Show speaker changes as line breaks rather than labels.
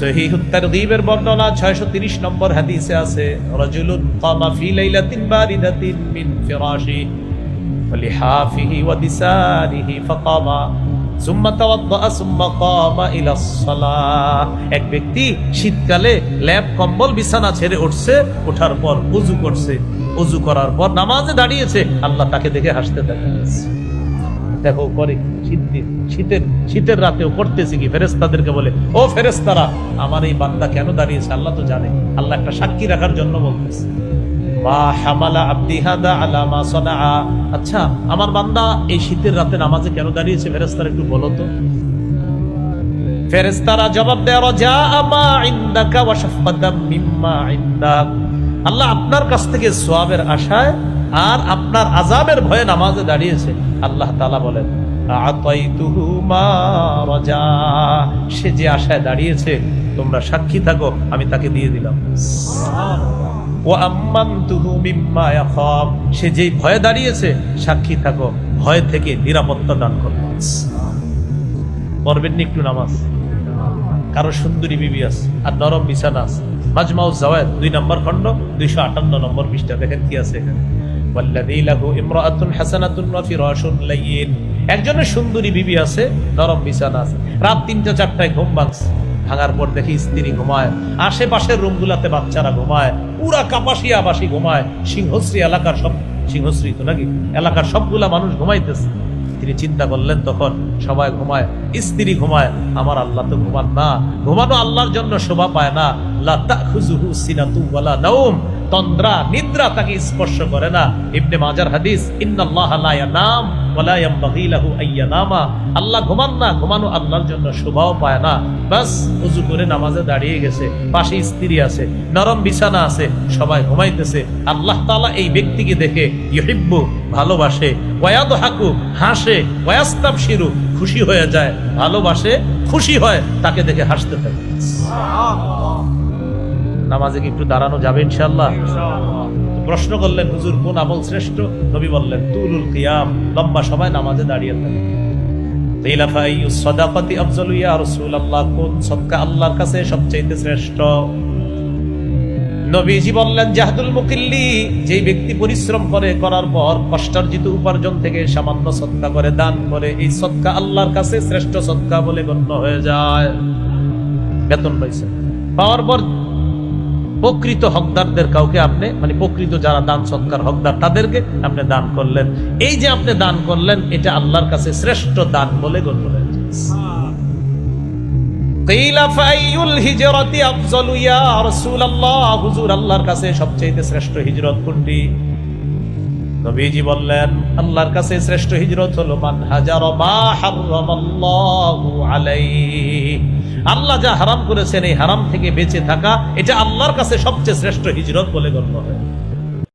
সহিহুত তারগীবের বর্ণনা 630 নম্বর হাদিসে আছে রাজুলুন কামা ফি লাইলাতিন বারিদাতিন মিন ফিরাশি ولحافه وبساره فقام ثم توضأ ثم قام إلى الصلاة এক ব্যক্তি শীতকালে ল্যাপ কম্বল বিছানা ছেড়ে উঠছে ওঠার পর উজু করছে উজু করার পর নামাজে দাঁড়িয়েছে আল্লাহ তাকে দেখে হাসতে থাকে দেখো, করে শীত শীতের শীতের রাতেও করতেছি কি? ফেরেস্তাদেরকে বলে, ও ফেরেস্তারা আমার এই বান্দা কেন দাঁড়িয়েছে? আল্লাহ তো জানে। আল্লাহ একটা সাক্ষী রাখার জন্য বলতেছে। আচ্ছা আমার বান্দা এই শীতের রাতে নামাজে কেন দাঁড়িয়েছে? ফেরেস্তারা একটু বলো তো। ফেরেস্তারা জবাব দেয় আল্লাহ আপনার কাছ থেকে সোয়াবের আশায় আর আপনার আজাবের ভয়ে নামাজে দাঁড়িয়েছে। আল্লাহ তালা বলেন সে যে আশায় দাঁড়িয়েছে, তোমরা সাক্ষী থাকো, আমি তাকে দিয়ে দিলাম। ও আম্মান্তুহু মিম্মা ইয়াখাফ। সে যেই ভয়ে দাঁড়িয়েছে, সাক্ষী থাকো, ভয় থেকে নিরাপত্তা দান করব পড়বেন একটু নামাজ। কারও সুন্দরী বিবি আছে, আর নরম বিছানা আছে। মাজমাউজ জাওয়াদ দুই নম্বর খণ্ড, দুইশো আটান্ন নম্বর পৃষ্ঠা, দেখেন কি আছে এখানে। একজনের সুন্দরী বিবি আছে, নরম বিছানা আছে। রাত তিনটা, চারটায় ঘুম ভাঙছে। ভাঙার পর দেখি স্ত্রী ঘুমায়। আশেপাশের রুমগুলাতে বাচ্চারা ঘুমায়। পুরা কাপাসিয়া বাসি ঘুমায়। সিংহশ্রী এলাকার সব সিংহশ্রী তো নাকি? এলাকার সবগুলা মানুষ ঘুমাইতেছে। তিনি চিন্তা করলেন তখন সবাই ঘুমায়। স্ত্রী ঘুমায়। আমার আল্লাহ তো ঘুমান না। ঘুমানো আল্লাহর জন্য শোভা পায় না। লা তাখুযুহু সিনাতু তন্দ্রা, নিদ্রা তাকে স্পর্শ করে না। ইবনে মাজার হাদিস আইয়ানামা আল্লাহ ঘুমান না, ঘুমানো আল্লাহর জন্য শোভাও পায় না। বাস, উজু করে নামাজে দাঁড়িয়ে গেছে, পাশে স্ত্রী আছে, নরম বিছানা আছে, সবাই ঘুমাইতেছে। আল্লাহ তাআলা এই ব্যক্তিকে দেখে ইহিব্বু ভালোবাসে। ওয়াদ হাকু হাসে ওয়াস্তাব শিরু খুশি হয়ে যায়। ভালোবাসে, খুশি হয়, তাকে দেখে হাসতে থাকে। নামাজে কি একটু দাঁড়ানো যাবে ইনশাল্লাহ প্রশ্ন করলেন, হুজুর, কোন আমল শ্রেষ্ঠ? নবী বললেন, তুলুল কিয়াম লম্বা সময় নামাজে দাঁড়িয়ে থাকে জাহাদুল মুকিল্লি ব্যক্তি পরিশ্রম করে, করার পর কষ্টার্জিত উপার্জন থেকে সামান্য সৎকা করে, দান করে, এই সৎকা আল্লাহর কাছে শ্রেষ্ঠ সৎকা বলে গণ্য হয়ে যায়। বেতন পাইছে। পাওয়ার পর প্রকৃত হকদারদের কাউকে আপনি মানে প্রকৃত যারা দান সৎকার হকদার, তাদেরকে আপনি দান করলেন। এই যে আপনি দান করলেন, এটা আল্লাহর কাছে শ্রেষ্ঠ দান বলে গণ্য হয়ে আল্লাহর শ্রেষ্ঠ হিজরত কোনটি? নবীজি বললেন, আল্লাহর কাছে শ্রেষ্ঠ হিজরত হলো, মান হাজার আলাইহি। আল্লাহ যা হারাম করেছেন, এই হারাম থেকে বেঁচে থাকা, এটা আল্লাহর কাছে সবচেয়ে শ্রেষ্ঠ হিজরত বলে গণ্য হয়।